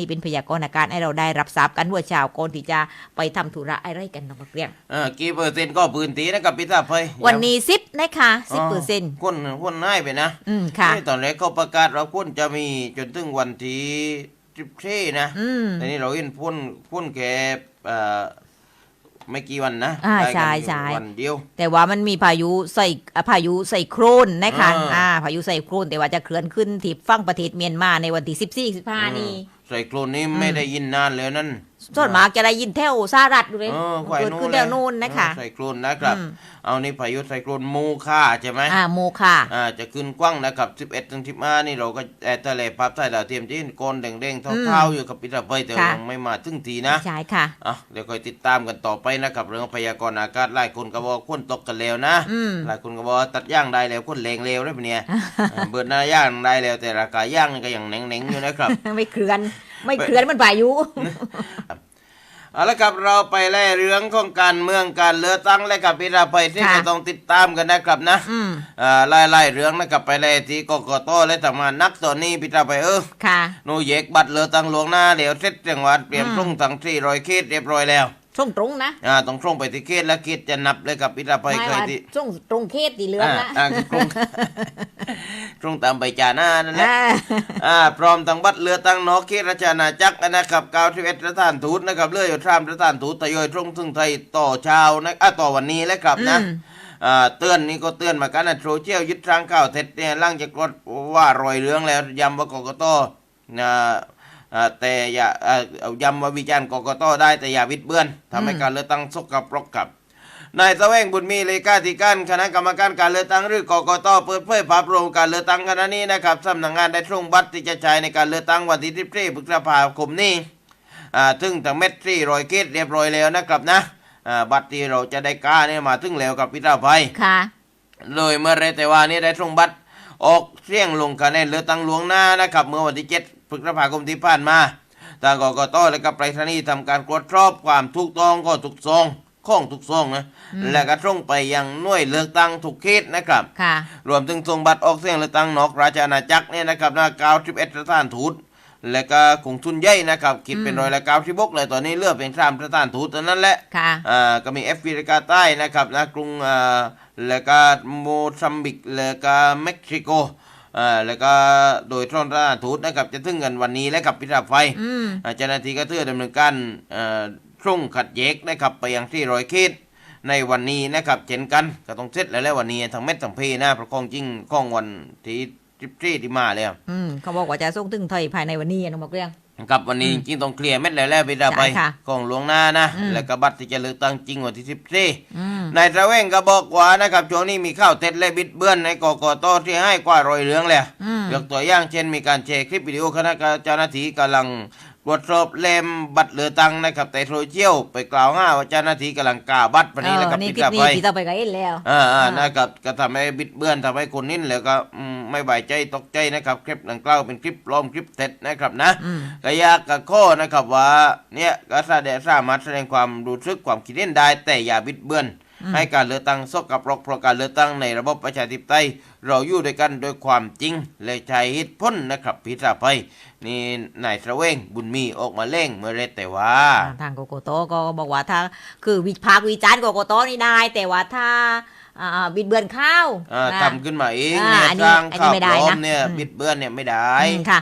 นี่เป็นพยากรณ์อากาศให้เราได้รับทราบกันหัวเช้าก่อนที่จะไปทำธุระอะไรกันน้องมะเกลียงเออกี่เปอร์เซ็นต์ก็พื้นที่นะครับพี่ตาเพยวันนี้สิบนะคะสิบเปอร์เซ็นต์คนคนง่ายไปนะ อืมค่ะนี่ตอนแรกเขาประกาศเราพ่นจะมีจนถึงวันที่สิบสี่นะอืมแต่นี่เราเห็นพ่นพ่นแค่เอ่อไม่กี่วันนะอ่าได้กันใช่อยู่ใช่วันเดียว แต่ว่ามันมีพายุใส่อะพายุใส่โครนนะคะอ่าอ่าพายุใส่โครนแต่ว่าจะเคลื่อนขึ้นที่ฝั่งประเทศเมียนมาในวันที่สิบสี่สิบห้านี่ ใส่โคลนนี่ไม่ได้ยินนานเลยนั่นส่วนมากจะได้ยินแถวสหรัฐดูเลยเออควายเกิดนู้ขึ้นนแถวนู้นนะคะไซโคลนนะครับอืมเอานี่พายุไซโคลนมูค่าใช่ไหมอ่าโมค่ะอ่าจะขึ้นกว้างนะครับ11ถึง15นี่เราก็แอร์ทะเลภาพใต้ดาวเทียมที่เห็นโกนแดงๆเท่าๆอยู่กับปิตาเปยแต่ค่ะยังไม่มาถึงทีนะใช่ค่ะอะเดี๋ยวคอยติดตามกันต่อไปนะครับเรื่องพยากรณ์อากาศหลายคนก็บอกคนตกกันแล้วนะอืมหลายคนก็บอกว่าตัดย่างได้แล้วคนแรงแล้วได้ปะเนี่ยอ่าเบิดหน้าย่างได้แล้วแต่ราคาย่างนี่ก็ยังแหน่งๆอยู่นะครับไม่เคลื่อน ไม่เคลื่อนมันพายุเอาละครับเราไปไล่เรื่องของการเมืองการเลือกตั้งและกับพิธาไปที่ค่ะจะต้องติดตามกันนะครับนะอืมอ่าไล่ไล่เรื่องนะครับไปไล่ที่กกตและทำงานนักตอนนี้พิธาไปเออค่ะหนูเยกบัตรเลือกตั้งหลวงหน้าเดี๋ยวเสร็จจังหวัดเตรียมอืมส่งทั้งที่รอยเขตเรียบร้อยแล้วช่วงตรงนะอ่าต้องส่งไปที่เขตแล้วเขตจะนับเลยกับพิธาไปไม่เคยว่าที่ช่วงตรงเขตตีเหลืองนะอ่าอ่าตรง ตรงตามใบจาหน้านั่นแหละอ่าอ่าพร้อมทั้งบัตรเลือกตั้งนอกเขตราชอาณาจักรนะครับ91สถานทูตนะครับเลื่อยอยู่ทรามสถานทูตทยอยตรงถึงไทยต่อเช้านะอ่าต่อวันนี้แล้วครับนะอืมอ่าเตือนนี่ก็เตือนมากันนะโซเชียลยึดทางข่าวเท็จเนี่ยล่างจากรถว่ารอยเรื่องแล้วย้ำว่ากกตนะอ่าแต่อย่าอ่าเอาย้ำว่าวิจารณ์กกตได้แต่อย่าวิดเบือนทำให้การเลือกตั้งสกปรกกับ นายแสวงบุญมีเลขาธิการคณะกรรมการการเลือกตั้งหรือกกตเปิดเผยภาพรวมการเลือกตั้งคณะนี้นะครับสำนักงานได้ส่งบัตรที่จะใช้ในการเลือกตั้งวันที่14พฤษภาคมนี้อ่าถึงทั้งเม็ดที่รอยเกตเรียบร้อยแล้วนะครับนะอ่าบัตรที่เราจะได้ก้าเนี่ยมาถึงแล้วกับพิธาภัยค่ะเลยเมื่อไรแต่ว่านี่ได้ส่งบัตรออกเสียงลงคะแนนเลือกตั้งล่วงหน้านะครับเมื่อวันที่7พฤษภาคมที่ผ่านมาทางกกตและก็ไปรษณีย์ทำการตรวจสอบความถูกต้องก็ถูกซอง ข้องถูกซองนะและก็ส่งไปยังหน่วยเลือกตั้งทุกเขตนะครับค่ะรวมถึงส่งบัตรออกเสียงเลือกตั้งนอกราชอาณาจักรเนี่ยนะครับนะ91สถานทูตและก็คงทุนใหญ่นะครับคิดเป็นอืมร้อยละ96เลยตอนนี้เหลือกเป็นสามสถานทูตเท่านั้นแหละค่ะอ่าก็มีแอฟริกาใต้นะครับนะกรุงอ่าแล้วก็โมซัมบิกแล้วก็เม็กซิโกอ่าแล้วก็โดยท่อนราชทูตนะครับจะถึงกันวันนี้และกับพิธาไฟอืมอ่าเจ้าหน้าที่ก็เทื่อดำเนินการเอ่ อส่งขัดแยกนะครับไปยังที่รอยเขตในวันนี้นะครับเช่นกันก็ต้องเสร็จแล้วแหละวันนี้ทั้งเม็ดทั้งเพนะเพราะของจริงของวันที่ทิบที่ที่มาแล้วอืมเขาบอกว่าจะส่งถึงไทยภายในวันนี้อะน้องมะเกลียงครับวันนี้จริงๆต้องเคลียร์เม็ดแล้วแล้วพิธาไปใช่ค่ะของหลวงหน้านะอืมแล้วก็บัตรที่จะเลือกตั้งจริงวันที่สิบสี่อืมนายตระเวงก็บอกว่านะครับช่วงนี้มีข้าวเท็จและบิดเบือนในกกตที่ให้กว่ารอยเหลืองแล้วอืมยกตัวอย่างเช่นมีการแชร์คลิปวิดีโอคณะเจ้าหน้าที่กำลัง ตรวจสอบเล่มบัตรเลือกตั้งนะครับแต่โซเชียลไปกล่าวหาว่าเจ้าหน้าที่กำลังกาบัตรวันนี้แล้วก็เออนี่ปิดคลิกปลับนี้ไปพี่ต่อไปก็เห็นแล้วอ่าอ่าอ่านะครับก็ทำให้บิดเบือนทำให้คนนิ่นแล้วก็อืมไม่บายใจตกใจนะครับคลิปดังกล่าวเป็นคลิปปลอมคลิปเท็จนะครับนะอืมก็อยากกับข้อนะครับว่าเนี่ยก็แสดงสามารถแสดงความรู้สึกความคิดเห็นได้แต่อย่าบิดเบือน ให้การเลือกตั้งสกปรกเพราะการเลือกตั้งในระบบประชาธิปไตย เราอยู่ด้วยกันโดวยความจริง และใช้เหตุผลนะครับพิธาภัยนี่นายตระเวงบุญมีออกมาเล่งเมื่อเรแต่ว่า ทางกกตก็บอกว่าถ้าคือวิพากษ์วิจารณ์กกตนี่ได้แต่ว่าถ้าอ่าบิดเบือนข้าวอ่านะทำขึ้นมาเองอ่าเนี่ยอันนี้สร้างอันนี้ข่าวไม่ปได้ลอมนะเนี่ยอืมบิดเบือนเนี่ยไม่ได้อืมค่ะ